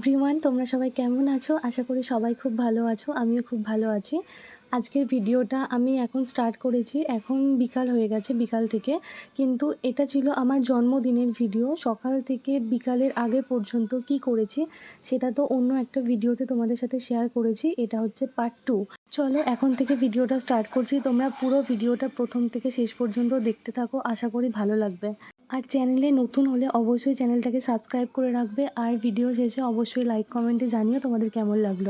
Everyone তোমরা সবাই কেমন আছো? আশা করি সবাই খুব ভালো আছো, আমিও খুব ভালো আছি। আজকের ভিডিওটা আমি এখন স্টার্ট করেছি, এখন বিকাল হয়ে গেছে বিকাল থেকে। কিন্তু এটা ছিল আমার জন্মদিনের ভিডিও সকাল থেকে বিকালের আগে পর্যন্ত কি করেছি সেটা তো অন্য একটা ভিডিওতে তোমাদের সাথে শেয়ার করেছি, এটা হচ্ছে পার্ট টু চলো এখন থেকে ভিডিওটা স্টার্ট করছি, তোমরা পুরো ভিডিওটা প্রথম থেকে শেষ পর্যন্ত দেখতে থাকো, আশা করি ভালো লাগবে। আর চ্যানেলে নতুন হলে অবশ্যই চ্যানেলটাকে সাবস্ক্রাইব করে রাখবে আর ভিডিও শেষে অবশ্যই লাইক কমেন্টে জানিও তোমাদের কেমন লাগল।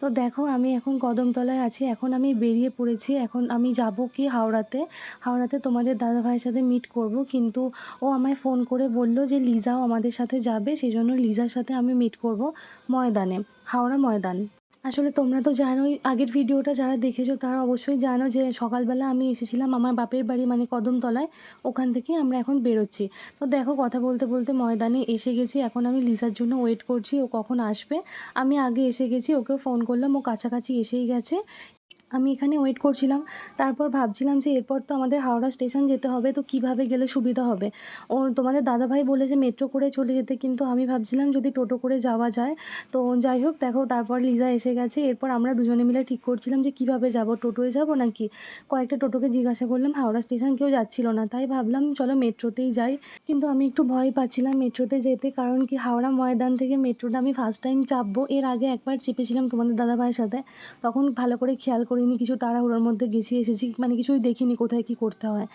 তো দেখো আমি এখন কদমতলায় আছি, এখন আমি বেরিয়ে পড়েছি, এখন আমি যাব কি হাওড়াতে। হাওড়াতে তোমাদের দাদা ভাইয়ের সাথে মিট করব, কিন্তু ও আমায় ফোন করে বলল যে লিজাও আমাদের সাথে যাবে সেই জন্য লিজার সাথে আমি মিট করব ময়দানে, হাওড়া ময়দান। আসলে তোমরা তো জানোই, আগের ভিডিওটা যারা দেখেছ তারা অবশ্যই জানো যে সকালবেলা আমি এসেছিলাম আমার বাপের বাড়ি মানে কদমতলায়, ওখান থেকে আমরা এখন বেরোচ্ছি। তো দেখো কথা বলতে বলতে ময়দানে এসে গেছি, এখন আমি লিসার জন্য ওয়েট করছি, ও কখন আসবে। আমি আগে এসে গেছি ওকে ফোন করলাম, ও কাছাকাছি এসেই গেছে। আমি এখানে ওয়েট করছিলাম। তারপর ভাবছিলাম যে এরপর তো আমাদের হাওড়া স্টেশন যেতে হবে, তো কীভাবে গেলে সুবিধা হবে? ও তোমাদের দাদাভাই বলেছে মেট্রো করে চলে যেতে, কিন্তু আমি ভাবছিলাম যদি টোটো করে যাওয়া যায়। তো যাই হোক, দেখো তারপর লিজা এসে গেছে। এরপর আমরা দুজনে মিলে ঠিক করছিলাম যে কীভাবে যাব, টোটোয় যাব নাকি? কয়েকটা টোটোকে জিজ্ঞাসা করলাম, হাওড়া স্টেশন কেউ যাচ্ছিল না, তাই ভাবলাম চলো মেট্রোতেই যাই। কিন্তু আমি একটু ভয় পাচ্ছিলাম মেট্রোতে যেতে, কারণ কি হাওড়া ময়দান থেকে মেট্রোটা আমি ফার্স্ট টাইম চাপবো। এর আগে একবার চেপেছিলাম তোমাদের দাদাভাইয়ের সাথে। তখন ভালো করে খেয়াল করিনি, কিছু তাড়াহুড়োর মধ্যে গেছি, এসেছি মানে কিছুই দেখিনি কোথায় কি করতে হয়।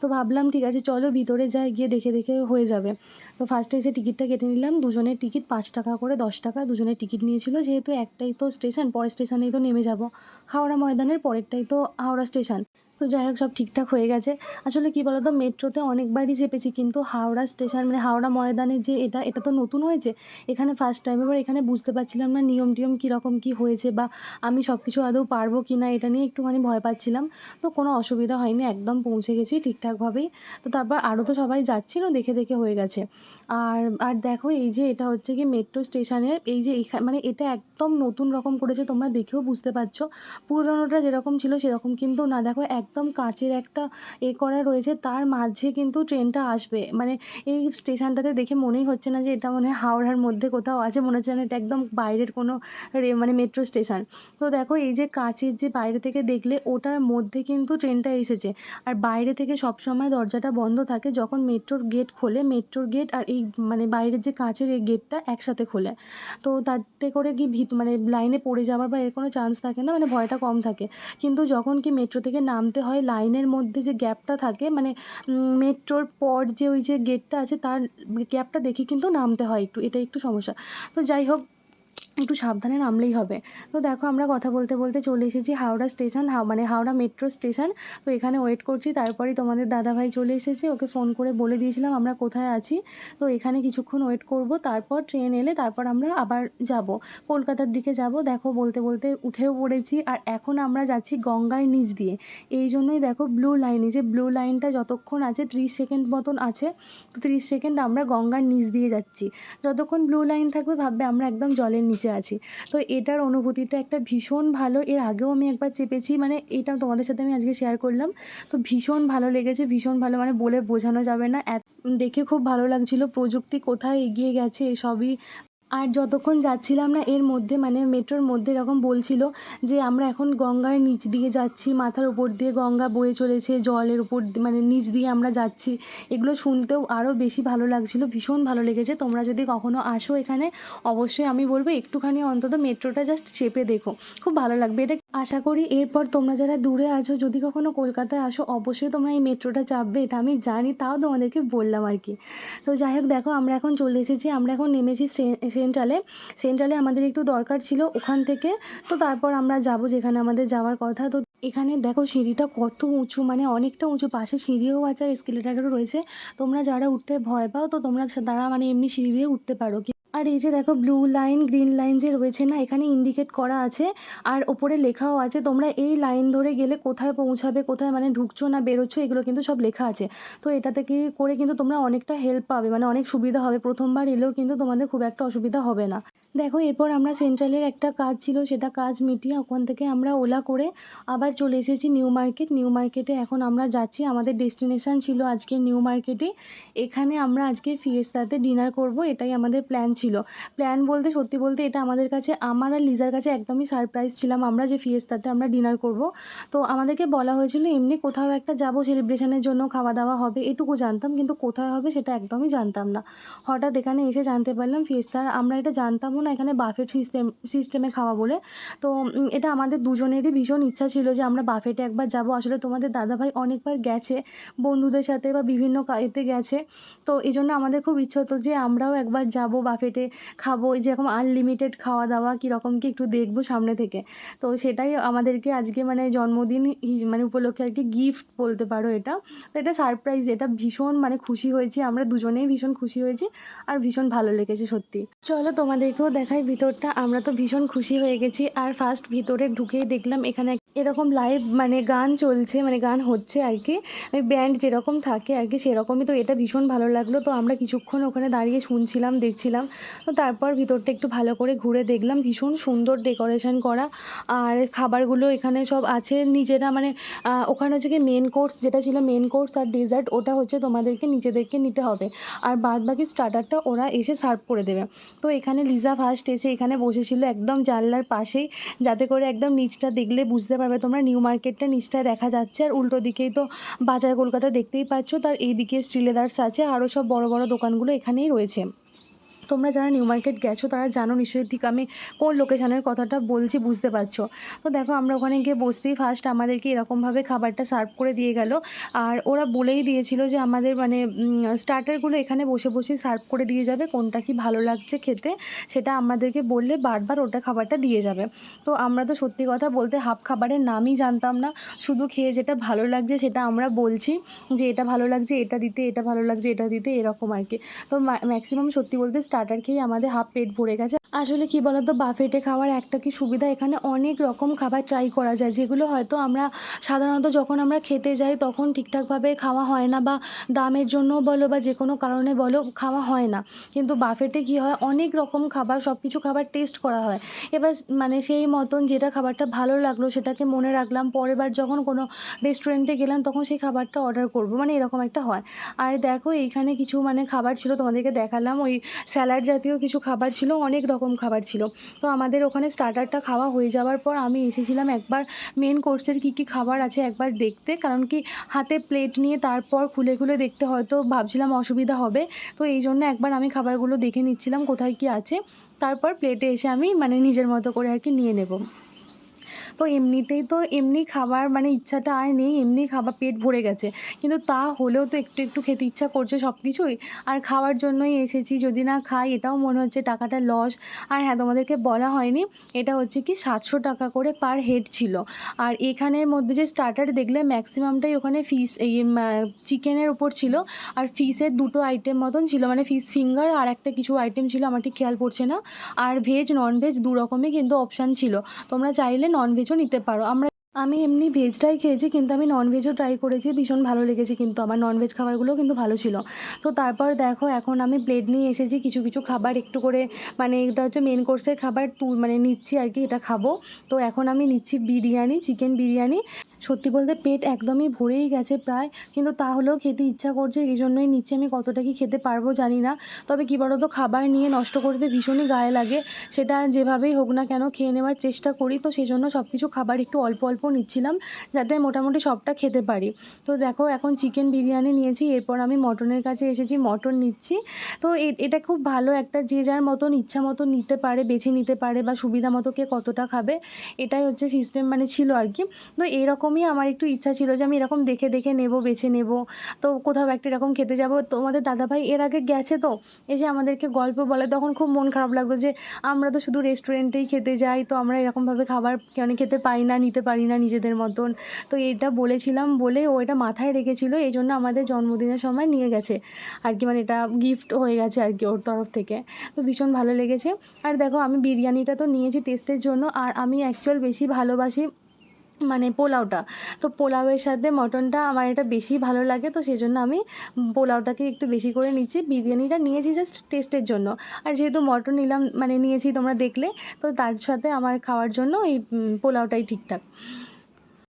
তো ভাবলাম, ঠিক আছে, চলো ভিতরে যাই, গিয়ে দেখে দেখে হয়ে যাবে। তো ফার্স্টে এসে টিকিটটা কেটে নিলাম, দুজনের টিকিট পাঁচ টাকা করে, দশ টাকা, দুজনের টিকিট নিয়েছিল, যেহেতু একটাই তো স্টেশন পরের স্টেশনেই তো নেমে যাব। হাওড়া ময়দানের পরেরটাই তো হাওড়া স্টেশন তো যাই হোক, সব ঠিকঠাক হয়ে গেছে। আসলে কী বলতো, মেট্রোতে অনেকবারই চেপেছি, কিন্তু হাওড়া স্টেশন মানে হাওড়া ময়দানে যে এটা এটা তো নতুন হয়েছে, এখানে ফার্স্ট টাইম এবার এখানে বুঝতে পারছিলাম না নিয়ম টিয়ম কীরকম কী হয়েছে বা আমি সব কিছু আদৌ পারব কি না, এটা নিয়ে একটুখানি ভয় পাচ্ছিলাম। তো কোনো অসুবিধা হয়নি, একদম পৌঁছে গেছি ঠিকঠাকভাবেই। তো তারপর আরও তো সবাই যাচ্ছিল, দেখে দেখে হয়ে গেছে। আর আর দেখো, এই যে এটা হচ্ছে কি মেট্রো স্টেশনের, এই যে এখানে মানে এটা একদম নতুন রকম করেছে, তোমরা দেখেও বুঝতে পারছ। পুরোনোটা যেরকম ছিল, সেরকম কিন্তু না। দেখো একদম কাঁচের একটা এ করা রয়েছে। তার মাঝে কিন্তু ট্রেনটা আসবে। মানে এই স্টেশনটাতে দেখে মনেই হচ্ছে না যে এটা মনে হয় হাওড়ার মধ্যে কোথাও আছে। মনে হচ্ছে না এটা একদম বাইরের কোনো মানে মেট্রো স্টেশন। তো দেখো এই যে কাঁচের যে বাইরে থেকে দেখলে ওটার মধ্যে কিন্তু ট্রেনটা এসেছে। আর বাইরে থেকে সবসময় দরজাটা বন্ধ থাকে যখন মেট্রোর গেট খোলে। মেট্রোর গেট আর এই মানে বাইরের যে কাঁচের এই গেটটা একসাথে খোলে। তো তাতে করে কি ভিত মানে লাইনে পড়ে যাওয়ার বা এর কোনো চান্স থাকে না। মানে ভয়টা কম থাকে। কিন্তু যখন কি মেট্রো থেকে নামতে হয় লাইনের মধ্যে যে গ্যাপটা থাকে মানে মেট্রোর পর যে ওই যে গেটটা আছে, তার গ্যাপটা দেখে কিন্তু নামতে হয় একটু এটা একটু সমস্যা। তো যাই হোক একটু সাবধানে নামলেই হবে। তো দেখো আমরা কথা বলতে বলতে চলে এসেছি হাওড়া স্টেশন, হাও মানে হাওড়া মেট্রো স্টেশন। তো এখানে ওয়েট করছি, তারপরেই তোমাদের দাদাভাই চলে এসেছে, ওকে ফোন করে বলে দিয়েছিলাম আমরা কোথায় আছি। তো এখানে কিছুক্ষণ ওয়েট করব, তারপর ট্রেন এলে তারপর আমরা আবার যাব। কলকাতার দিকে যাব, দেখো বলতে বলতে উঠেও পড়েছি, আর এখন আমরা যাচ্ছি গঙ্গার নিচ দিয়ে। এই জন্যই দেখো ব্লু লাইন যে ব্লু লাইনটা যতক্ষণ আছে ত্রিশ সেকেন্ড মতন আছে, তো ত্রিশ সেকেন্ড আমরা গঙ্গার নিচ দিয়ে যাচ্ছি। যতক্ষণ ব্লু লাইন থাকবে, ভাববে আমরা একদম জলের নিচে আছি। তো এটার অনুভূতিটা একটা ভীষণ ভালো। এর আগেও আমি একবার চেপেছি মানে এটা তোমাদের সাথে আমি আজকে শেয়ার করলাম। তো ভীষণ ভালো লেগেছে, ভীষণ ভালো মানে বলে বোঝানো যাবে না। দেখে খুব ভালো লাগছিল। প্রযুক্তি কোথায় এগিয়ে গেছে, এসবই আর যতক্ষণ যাচ্ছিলাম না, এর মধ্যে মানে মেট্রোর মধ্যে এরকম বলছিল যে, আমরা এখন গঙ্গার নিচ দিয়ে যাচ্ছি, মাথার উপর দিয়ে গঙ্গা বয়ে চলেছে, জলের উপর মানে নিচ দিয়ে আমরা যাচ্ছি। এগুলো শুনতেও আরও বেশি ভালো লাগছিল, ভীষণ ভালো লেগেছে। তোমরা যদি কখনো আসো এখানে, অবশ্যই আমি বলব, একটুখানি অন্তত মেট্রোটা জাস্ট চেপে দেখো, খুব ভালো লাগবে। এটা আশা করি এরপর তোমরা যারা দূরে আছো, যদি কখনো কলকাতায় আসো, অবশ্যই তোমরা এই মেট্রোটা চাপবে, এটা আমি জানি, তাও তোমাদেরকে বললাম আর কি। তো যাই হোক, দেখো, আমরা এখন চলে এসেছি, আমরা এখন নেমেছি সেন্ট্রালে সেন্ট্রালে আমাদের একটু দরকার ছিল ওখান থেকে। তো তারপর আমরা যাব যেখানে আমাদের যাওয়ার কথা। তো এখানে দেখো সিঁড়িটা কত উঁচু মানে অনেকটা উঁচু, পাশে সিঁড়িও আছে আর এসকেলেটারও রয়েছে। তোমরা যারা উঠতে ভয় পাও, তো তোমরা তারা মানে এমনি সিঁড়ি দিয়ে উঠতে পারো। আর এই যে দেখো ব্লু লাইন গ্রিন লাইন যে রয়েছে না, এখানে ইন্ডিকেট করা আছে। আর ওপরে লেখাও আছে, তোমরা এই লাইন ধরে গেলে কোথায় পৌঁছাবে, কোথায় মানে ঢুকছো না বেরোচ্ছ, এগুলো কিন্তু সব লেখা আছে। তো এটা থেকে করে কিন্তু তোমরা অনেকটা হেল্প পাবে মানে অনেক সুবিধা হবে। প্রথমবার এলেও কিন্তু তোমাদের খুব একটা অসুবিধা হবে না। দেখো, এরপর আমরা সেন্ট্রালের একটা কাজ ছিল, সেটা কাজ মিটিয়ে ওখান থেকে আমরা ওলা করে আবার চলে এসেছি নিউ মার্কেট। নিউ মার্কেটে এখন আমরা যাচ্ছি, আমাদের ডেস্টিনেশান ছিল আজকে নিউ মার্কেটে। এখানে আমরা আজকে ফিয়েস্তাতে ডিনার করব, এটাই আমাদের প্ল্যান ছিল। প্ল্যান বলতে, সত্যি বলতে এটা আমাদের কাছে, আমার আর লিজার কাছে একদমই সারপ্রাইজ ছিলাম আমরা যে ফিয়েস্তাতে আমরা ডিনার করব। তো আমাদেরকে বলা হয়েছিল, এমনি কোথাও একটা যাব সেলিব্রেশনের জন্য খাওয়া দাওয়া হবে। এটুকু জানতাম, কিন্তু কোথায় হবে সেটা একদমই জানতাম না। হঠাৎ এখানে এসে জানতে পারলাম ফিয়েস্তার আমরা এটা জানতামও না এখানে বাফেট সিস্টেম সিস্টেমে খাওয়া বলে। তো এটা আমাদের দুজনেরই ভীষণ ইচ্ছা ছিল যে আমরা বাফেটে একবার যাব। আসলে তোমাদের দাদাভাই অনেকবার গেছে, বন্ধুদের সাথে বা বিভিন্ন এতে গেছে। তো এই জন্য আমাদের খুব ইচ্ছে হতো যে আমরাও একবার যাব বাফেটে খাব। এই যেরকম আনলিমিটেড খাওয়া দাওয়া কীরকম কি একটু দেখব সামনে থেকে। তো সেটাই আমাদেরকে আজকে মানে জন্মদিন মানে উপলক্ষে আর কি গিফট বলতে পারো এটা। তো এটা সারপ্রাইজ এটা ভীষণ মানে খুশি হয়েছি। আমরা দুজনেই ভীষণ খুশি হয়েছি আর ভীষণ ভালো লেগেছে সত্যি। চলো তোমাদেরকেও দেখাই ভিতরটা, আমরা তো ভীষণ খুশি হয়ে গেছি। আর ফার্স্ট ভিতরে ঢুকেই দেখলাম এখানে এরকম লাইভ মানে গান চলছে মানে গান হচ্ছে আর কি। ব্যান্ড যেরকম থাকে আর কি, সেরকমই তো এটা ভীষণ ভালো লাগল। তো আমরা কিছুক্ষণ ওখানে দাঁড়িয়ে শুনছিলাম, দেখছিলাম। তো তারপর ভিতরটা একটু ভালো করে ঘুরে দেখলাম। ভীষণ সুন্দর ডেকোরেশন করা। আর খাবারগুলো এখানে সব আছে। নিজেরা মানে ওখানে হচ্ছে কি মেন কোর্স যেটা ছিল মেন কোর্স আর ডেজার্ট ওটা হচ্ছে তোমাদেরকে নিজেদেরকে নিতে হবে। আর বাদ বাকি স্টার্টারটা ওরা এসে সার্ভ করে দেবে। তো এখানে লিজা ফার্স্ট এসে এখানে বসেছিল একদম জানলার পাশেই, যাতে করে একদম নিচটা দেখলে বুঝতে পারবে তোমরা নিউ মার্কেটটা নিচটায় দেখা যাচ্ছে। আর উল্টো দিকেই তো বাজার কলকাতা দেখতেই পাচ্ছ, তার এইদিকে স্টিলেদার্স আছে আরও সব বড় বড় দোকানগুলো এখানেই রয়েছে। তোমরা যারা নিউ মার্কেট গেছো, তারা জানো নিশ্চয়ই ঠিক আমি কোন লোকেশনের কথাটা বলছি, বুঝতে পারছ। তো দেখো, আমরা ওখানে গিয়ে বসতেই ফার্স্ট আমাদেরকে এরকমভাবে খাবারটা সার্ভ করে দিয়ে গেল। আর ওরা বলেই দিয়েছিল যে আমাদের মানে স্টার্টারগুলো এখানে বসে বসে সার্ভ করে দিয়ে যাবে, কোনটা কি ভালো লাগছে খেতে, সেটা আমাদেরকে বললে বারবার ওটা খাবারটা দিয়ে যাবে। তো আমরা তো সত্যি কথা বলতে হাফ খাবারের নামই জানতাম না, শুধু খেয়ে যেটা ভালো লাগছে সেটা আমরা বলছি, যে এটা ভালো লাগছে, এটা দিতে, এটা ভালো লাগছে, এটা দিতে, এরকম আর কি। তো ম্যাক্সিমাম সত্যি বলতে স্টার্টার খেয়েই আমাদের হাফ পেট ভরে গেছে। আসলে কি বলতো বাফেটে খাওয়ার একটা কি সুবিধা? এখানে অনেক রকম খাবার ট্রাই করা যায়, যেগুলো হয়তো আমরা সাধারণত যখন আমরা খেতে যাই তখন ঠিকঠাকভাবে খাওয়া হয় না বা দামের জন্য বলো বা যে কোনো কারণে বলো খাওয়া হয় না। কিন্তু বাফেটে কি হয়, অনেক রকম খাবার সব কিছু খাবার টেস্ট করা হয়। এবার মানে সেই মতন যেটা খাবারটা ভালো লাগল সেটাকে মনে রাখলাম পরের বার যখন কোনো রেস্টুরেন্টে গেলাম তখন সেই খাবারটা অর্ডার করব মানে এরকম একটা হয়। আর দেখো, এইখানে কিছু মানে খাবার ছিল তোমাদেরকে দেখালাম, ওই স্যালাড জাতীয় কিছু খাবার ছিল, অনেক রকম খাবার ছিল। তো আমাদের ওখানে স্টার্টারটা খাওয়া হয়ে যাওয়ার পর আমি এসেছিলাম একবার মেন কোর্সের কী কী খাবার আছে একবার দেখতে। কারণ কি হাতে প্লেট নিয়ে তারপর খুলে খুলে দেখতে হয়তো ভাবছিলাম অসুবিধা হবে। তো এই জন্য একবার আমি খাবারগুলো দেখে নিচ্ছিলাম কোথায় কি আছে। তারপর প্লেটে এসে আমি মানে নিজের মতো করে আর কি নিয়ে নেব। তো এমনিতেই তো এমনি খাবার মানে ইচ্ছাটা আর নেই, এমনি খাবার পেট ভরে গেছে। কিন্তু তা হলেও তো একটু একটু খেতে ইচ্ছা করছে সব কিছুই আর খাওয়ার জন্যই এসেছি, যদি না খাই এটাও মনে হচ্ছে টাকাটা লস আর হ্যাঁ তোমাদেরকে বলা হয়নি, এটা হচ্ছে কি সাতশো টাকা করে পার হেড ছিল। আর এখানের মধ্যে যে স্টার্টার দেখলে ম্যাক্সিমামটাই ওখানে ফিস এই চিকেনের উপর ছিল। আর ফিসের দুটো আইটেম মতন ছিল মানে ফিস ফিঙ্গার আর একটা কিছু আইটেম ছিল, আমার ঠিক খেয়াল পড়ছে না। আর ভেজ নন ভেজ দু রকমই কিন্তু অপশান ছিল। তোমরা চাইলে নন ভেজও নিতে পারো। আমরা আমি এমনি ভেজটাই খেয়েছি, কিন্তু আমি নন ভেজও ট্রাই করেছি, ভীষণ ভালো লেগেছে কিন্তু আমার নন ভেজ খাবারগুলো কিন্তু ভালো ছিল। তো তারপর দেখো, এখন আমি প্লেট নিয়ে এসেছি, কিছু কিছু খাবার একটু করে মানে এটা হচ্ছে মেন কোর্সের খাবার, তু মানে নিচ্ছি আর কি, এটা খাব। তো এখন আমি নিচ্ছি বিরিয়ানি চিকেন বিরিয়ানি। সত্যি বলতে পেট একদমই ভরেই গেছে প্রায়, কিন্তু তাহলেও খেতে ইচ্ছা করছে, এই জন্যই নিচ্ছি আমি কতটা কি খেতে পারব জানি না। তবে কী বলো তো খাবার নিয়ে নষ্ট করতে ভীষণই গায়ে লাগে, সেটা যেভাবেই হোক না কেন খেয়ে নেওয়ার চেষ্টা করি, তো সেই জন্য সব কিছু খাবার একটু অল্প অল্প নিচ্ছিলাম, যাতে মোটামুটি সবটা খেতে পারি। তো দেখো, এখন চিকেন বিরিয়ানি নিয়েছি, এরপর আমি মটনের কাছে এসেছি, মটন নিচ্ছি। তো এটা খুব ভালো একটা যে যার মতন ইচ্ছা মতন নিতে পারে, বেছে নিতে পারে বা সুবিধা মতো কে কতটা খাবে, এটাই হচ্ছে সিস্টেম মানে ছিল আর কি। তো এরকমই আমার একটু ইচ্ছা ছিল যে আমি এরকম দেখে দেখে নেব, বেছে নেব। তো কোথাও একটা এরকম খেতে যাব। তোমাদের দাদাভাই এর আগে গেছে তো? এসে আমাদেরকে গল্প বলে, তখন খুব মন খারাপ লাগতো যে আমরা তো শুধু রেস্টুরেন্টেই খেতে যাই, তো আমরা এরকমভাবে খাবার কেন খেতে পারি না, নিতে পারি না নিজেদের মতন। তো এটা বলেছিলাম বলে ও এটা মাথায় রেখেছিল, এই জন্য আমাদের জন্মদিনের সময় নিয়ে গেছে। আর কি মানে এটা গিফট হয়ে গেছে আর কি ওর তরফ থেকে। তো ভীষণ ভালো লেগেছে। আর দেখো আমি বিরিয়ানিটা তো নিয়েছি টেস্টের জন্য, আর আমি অ্যাকচুয়াল বেশি ভালোবাসি মানে পোলাওটা। তো পোলাওয়ের সাথে মটনটা আমার এটা বেশি ভালো লাগে, তো সেই জন্য আমি পোলাওটাকে একটু বেশি করে নিচ্ছি। বিরিয়ানিটা নিয়েছি জাস্ট টেস্টের জন্য। আর যেহেতু মটন নিলাম মানে নিয়েছি তোমরা দেখলে, তো তার সাথে আমার খাওয়ার জন্য এই পোলাওটাই ঠিকঠাক।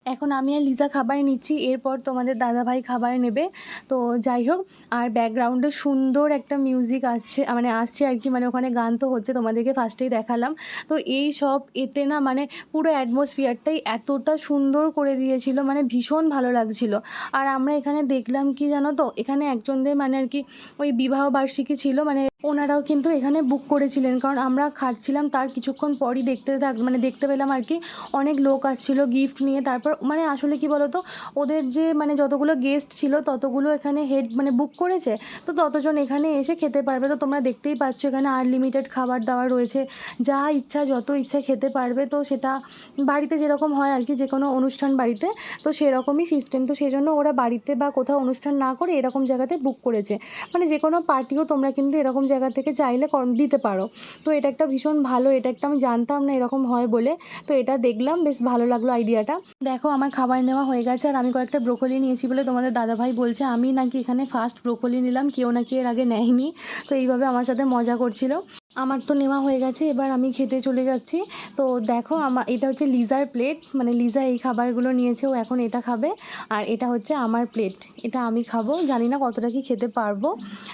এখন আমি আর লিজা খাবার নিচ্ছি, এরপর তোমাদের দাদাভাই খাবার নেবে। তো যাই হোক, আর ব্যাকগ্রাউন্ডে সুন্দর একটা মিউজিক আসছে মানে আসছে আর কি মানে ওখানে গান তো হচ্ছে, তোমাদেরকে ফার্স্টেই দেখালাম। তো এই সব এতে না মানে পুরো অ্যাটমসফিয়ারটাই এতটা সুন্দর করে দিয়েছিল মানে ভীষণ ভালো লাগছিল। আর আমরা এখানে দেখলাম কি জানো তো, এখানে একজনদের মানে আর কি ওই বিবাহ বার্ষিকী ছিল মানে ওনারাও কিন্তু এখানে বুক করেছিলেন। কারণ আমরা খাচ্ছিলাম তার কিছুক্ষণ পরই দেখতে থাক মানে দেখতে পেলাম আর কি। অনেক লোক আসছিল গিফট নিয়ে। তারপর মানে আসলে কি বলতো, ওদের যে মানে যতগুলো গেস্ট ছিল, ততগুলো এখানে হেড মানে বুক করেছে। তো ততজন এখানে এসে খেতে পারবে। তো তোমরা দেখতেই পাচ্ছ, এখানে আনলিমিটেড খাবার দাবার রয়েছে। যা ইচ্ছা, যত ইচ্ছা খেতে পারবে। তো সেটা বাড়িতে যেরকম হয় আর কি যে কোনো অনুষ্ঠান বাড়িতে, তো সেরকমই সিস্টেম তো সেই জন্য ওরা বাড়িতে বা কোথাও অনুষ্ঠান না করে এরকম জায়গাতে বুক করেছে। মানে যে কোনো পার্টিও তোমরা কিন্তু এরকম জায়গা থেকে চাইলে দিতে পারো। তো এটা একটা ভীষণ ভালো, এটা একটা আমি জানতাম না এরকম হয় বলে। তো এটা দেখলাম, বেশ ভালো লাগল আইডিয়াটা। দেখো, আমার খাবার নেওয়া হয়ে গেছে আর আমি কয়েকটা ব্রোকলি নিয়েছি বলে তোমাদের দাদাভাই বলছে, আমি নাকি এখানে ফার্স্ট ব্রোকলি নিলাম, কেউ নাকি এর আগে নেয়নি। তো এইভাবে আমার সাথে মজা করছিল। আমার তো নেওয়া হয়ে গেছে, এবার আমি খেতে চলে যাচ্ছি। তো দেখো আমার এটা হচ্ছে লিজার প্লেট মানে লিজা এই খাবারগুলো নিয়েছে, ও এখন এটা খাবে। আর এটা হচ্ছে আমার প্লেট, এটা আমি খাব, জানি না কতটা কি খেতে পারব।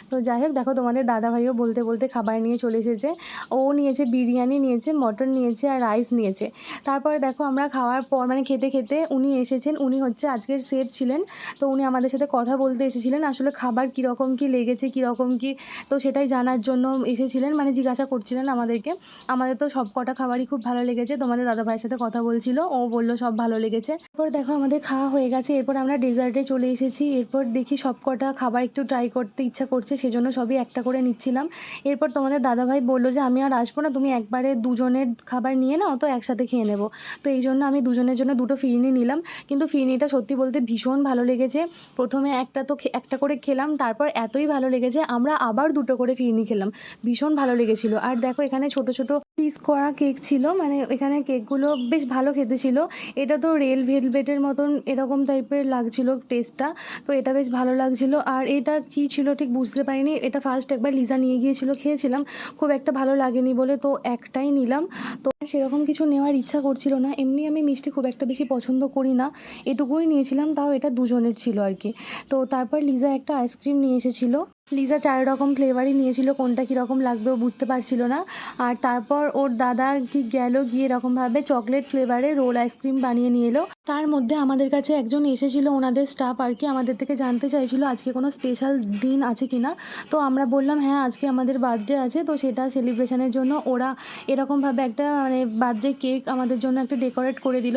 তো যাই হোক, দেখো তোমাদের দাদাভাইও বলতে বলতে খাবার নিয়ে চলে এসেছে। ও নিয়েছে বিরিয়ানি নিয়েছে, মটন নিয়েছে আর রাইস নিয়েছে। তারপরে দেখো আমরা খাওয়ার পর মানে খেতে খেতে উনি এসেছেন, উনি হচ্ছে আজকের সেফ ছিলেন। তো উনি আমাদের সাথে কথা বলতে এসেছিলেন, আসলে খাবার কীরকম কী লেগেছে, কীরকম কী, তো সেটাই জানার জন্য এসেছিলেন। মানে জিজ্ঞাসা করছিলেন আমাদেরকে। আমাদের তো সব কটা খাবারই খুব ভালো লেগেছে। তোমাদের দাদা ভাইয়ের সাথে কথা বলছিল। ও বলল, সব ভালো লেগেছে। এরপর দেখো, আমাদের খাওয়া হয়ে গেছে। এরপর আমরা ডেজার্টে চলে এসেছি। এরপর দেখি সব কটা খাবার একটু ট্রাই করতে ইচ্ছা করছে, সেজন্য সবই একটা করে নিচ্ছিলাম। এরপর তোমাদের দাদাভাই বলল যে, আমি আর আসব না, তুমি একবারে দুজনের খাবার নিয়ে নাও, তো একসাথে খেয়ে নেব। তো এই জন্য আমি দুজনের জন্য দুটো ফিরনি নিলাম। কিন্তু ফিরনিটা সত্যি বলতে ভীষণ ভালো লেগেছে। প্রথমে একটা তো একটা করে খেলাম, তারপর এতই ভালো লেগেছে, আমরা আবার দুটো করে ফিরনি খেলাম। ভীষণ ভালো লেগেছিলো আর দেখো, এখানে ছোট ছোট পিস করা কেক ছিল। মানে এখানে কেকগুলো বেশ ভালো খেতে ছিল। এটা তো রেল ভেলভেটের মতন এরকম টাইপের লাগছিল টেস্টটা তো এটা বেশ ভালো লাগছিল। আর এটা কী ছিল ঠিক বুঝতে পারিনি। এটা ফার্স্ট একবার লিজা নিয়ে গিয়েছিল, খেয়েছিলাম। খুব একটা ভালো লাগেনি বলে তো একটাই নিলাম। তো সেরকম কিছু নেওয়ার ইচ্ছা করছিল না। এমনি আমি মিষ্টি খুব একটা বেশি পছন্দ করি না। এটুকুই নিয়েছিলাম, তাও এটা দুজনের ছিল আর কি। তো তারপর লিজা একটা আইসক্রিম নিয়ে এসেছিল। লিজা চার রকম ফ্লেভারই নিয়েছিল, কোনটা কীরকম লাগবে ও বুঝতে পারছিল না। আর তারপর ওর দাদা কি গেল গিয়ে এরকমভাবে চকলেট ফ্লেভারে রোল আইসক্রিম বানিয়ে নিয়ে এলো। তার মধ্যে আমাদের কাছে একজন এসেছিল, ওনাদের স্টাফ আর কি আমাদের থেকে জানতে চাইছিল আজকে কোনো স্পেশাল দিন আছে কি না। তো আমরা বললাম হ্যাঁ আজকে আমাদের বার্থডে আছে। তো সেটা সেলিব্রেশনের জন্য ওরা এরকমভাবে একটা মানে বার্থডে কেক আমাদের জন্য একটা ডেকোরেট করে দিল।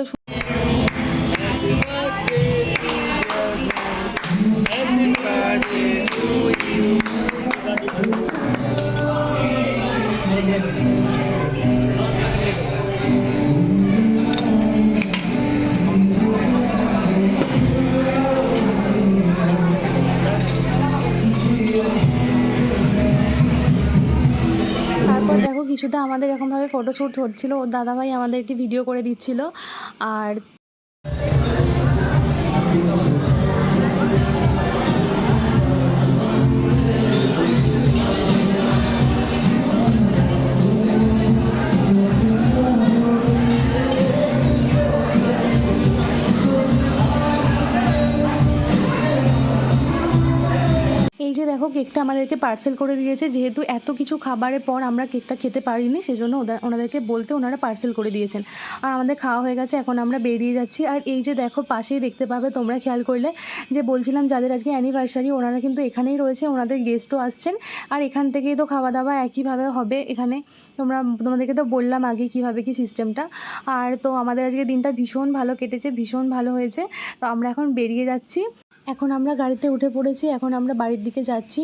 কিছুটা আমাদের এরকমভাবে ফটোশ্যুট হচ্ছিল। ওর দাদাভাই আমাদেরকে ভিডিও করে দিচ্ছিল। আর দেখো কেকটা আমাদেরকে পার্সেল করে দিয়েছে। যেহেতু এত কিছু খাবারের পর আমরা কেকটা খেতে পারিনি, সেজন্য ওনাদেরকে বলতে ওনারা পার্সেল করে দিয়েছেন। আর আমাদের খাওয়া হয়ে গেছে, এখন আমরা বেরিয়ে যাচ্ছি। আর এই যে দেখো, পাশেই দেখতে পাবে তোমরা খেয়াল করলে যে বলছিলাম যাদের আজকে অ্যানিভার্সারি ওনারা কিন্তু এখানেই রয়েছে, ওনাদের গেস্টও আসছেন। আর এখান থেকেই তো খাওয়া দাওয়া একইভাবে হবে এখানে। তোমরা, তোমাদেরকে তো বললাম আগে কীভাবে কি সিস্টেমটা আর তো আমাদের আজকে দিনটা ভীষণ ভালো কেটেছে, ভীষণ ভালো হয়েছে। তো আমরা এখন বেরিয়ে যাচ্ছি। এখন আমরা গাড়িতে উঠে পড়েছি, এখন আমরা বাড়ির দিকে যাচ্ছি।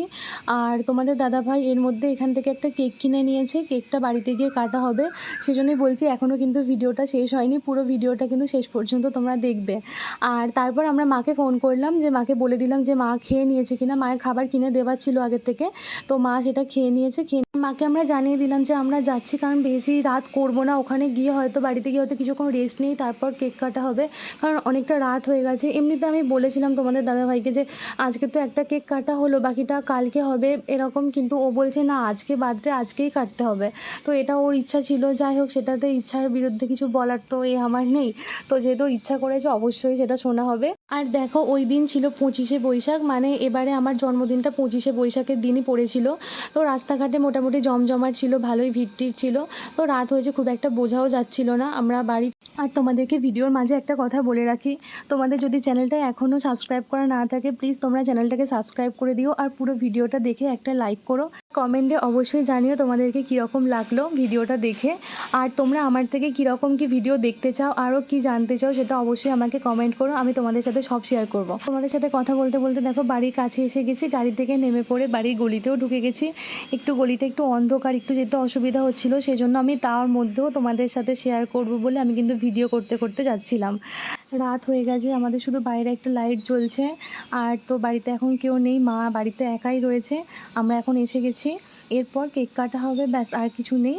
আর তোমাদের দাদাভাই এর মধ্যে এখান থেকে একটা কেক কিনে নিয়েছে, কেকটা বাড়িতে গিয়ে কাটা হবে। সেজন্যই বলছি এখনও কিন্তু ভিডিওটা শেষ হয়নি, পুরো ভিডিওটা কিন্তু শেষ পর্যন্ত তোমরা দেখবে। আর তারপর আমরা মাকে ফোন করলাম যে, মাকে বলে দিলাম যে, মা খেয়ে নিয়েছে কিনা, মায়ের খাবার কিনে দেওয়ার ছিল আগের থেকে। তো মা সেটা খেয়ে নিয়েছে, খেয়ে মাকে আমরা জানিয়ে দিলাম যে আমরা যাচ্ছি, কারণ বেশি রাত করব না। ওখানে গিয়ে হয়তো বাড়িতে গিয়ে হয়তো কিছুক্ষণ রেস্ট নিই, তারপর কেক কাটা হবে। কারণ অনেকটা রাত হয়ে গেছে। এমনিতে আমি বলেছিলাম তোমাদের দাদাভাইকে যে, আজকে তো একটা কেক কাটা হলো, বাকিটা কালকে হবে। এরকম কিন্তু ও বলছে, না, আজকে বাদে আজকেই কাটতে হবে। তো এটা ওর ইচ্ছা ছিল। যাই হোক, সেটাতে ইচ্ছার বিরুদ্ধে কিছু বলার তো এ আমার নেই। তো যেহেতু ইচ্ছা করেছে, অবশ্যই সেটা শোনা হবে। আর দেখো, ওই দিন ছিল পঁচিশে বৈশাখ মানে এবারে আমার জন্মদিনটা পঁচিশে বৈশাখের দিনই পড়েছিল। তো রাস্তাঘাটে মোটামুটি জমজমাট ছিল, ভালোই ভিড় ছিল। তো রাত হয়েছে, খুব একটা বোঝাও যাচ্ছিল না। আমরা বাড়ি আর তোমাদেরকে ভিডিওর মাঝে একটা কথা বলে রাখি। তোমাদের যদি চ্যানেলটা এখনও সাবস্ক্রাইব করা না থাকে প্লিজ তোমরা চ্যানেলটাকে সাবস্ক্রাইব করে দিও। আর পুরো ভিডিওটা দেখে একটা লাইক করো। কমেন্টে অবশ্যই জানিও তোমাদেরকে কীরকম লাগল ভিডিওটা দেখে। আর তোমরা আমার থেকে কীরকম কি ভিডিও দেখতে চাও, আরও কি জানতে চাও সেটা অবশ্যই আমাকে কমেন্ট করো, আমি তোমাদের সাথে সব শেয়ার করব। তোমাদের সাথে কথা বলতে বলতে দেখো বাড়ির কাছে এসে গেছি, গাড়ি থেকে নেমে পড়ে বাড়ির গলিতেও ঢুকে গেছি। একটু গলিটা একটু অন্ধকার, একটু যেতে অসুবিধা হচ্ছিল সেই জন্য আমি তার মধ্যেও তোমাদের সাথে শেয়ার করব বলে আমি কিন্তু ভিডিও করতে করতে যাচ্ছিলাম। রাত হয়ে গেছে আমাদের শুধু বাইরে একটা লাইট জ্বলছে আর তো বাড়িতে এখন কেউ নেই মা বাড়িতে একাই রয়েছে আমরা এখন এসে গেছি এরপর কেক কাটা হবে ব্যাস আর কিছু নেই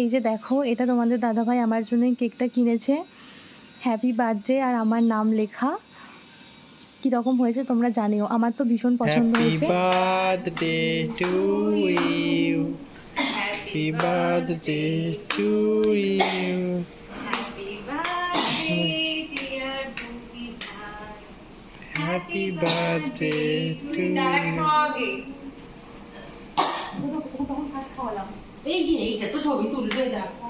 এই যে দেখো এটা তোমাদের দাদাভাই আমার জন্য কেকটা কিনেছে হ্যাপি বার্থডে আর আমার নাম লেখা কীরকম হয়েছে তোমরা জানিও আমার তো ভীষণ পছন্দ হয়েছে birthday to you. Happy birthday to you. Happy birthday, dear Boogie Bhai. Happy birthday to you. এই যে এইটা তো ছবি তুলবে দেখো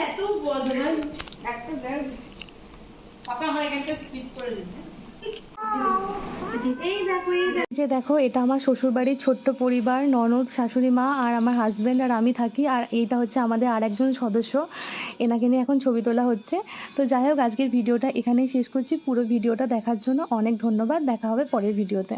এত বদমাস একটা দেখ পাপা আমার এখানটা স্লিপ করে দিন যে দেখো, এটা আমার শ্বশুরবাড়ির ছোট্ট পরিবার, ননদ, শাশুড়ি মা আর আমার হাজব্যান্ড আর আমি থাকি। আর এইটা হচ্ছে আমাদের আর একজন সদস্য। এনাকে নিয়ে এখন ছবি তোলা হচ্ছে। তো যাই হোক, আজকের ভিডিওটা এখানেই শেষ করছি। পুরো ভিডিওটা দেখার জন্য অনেক ধন্যবাদ। দেখা হবে পরের ভিডিওতে।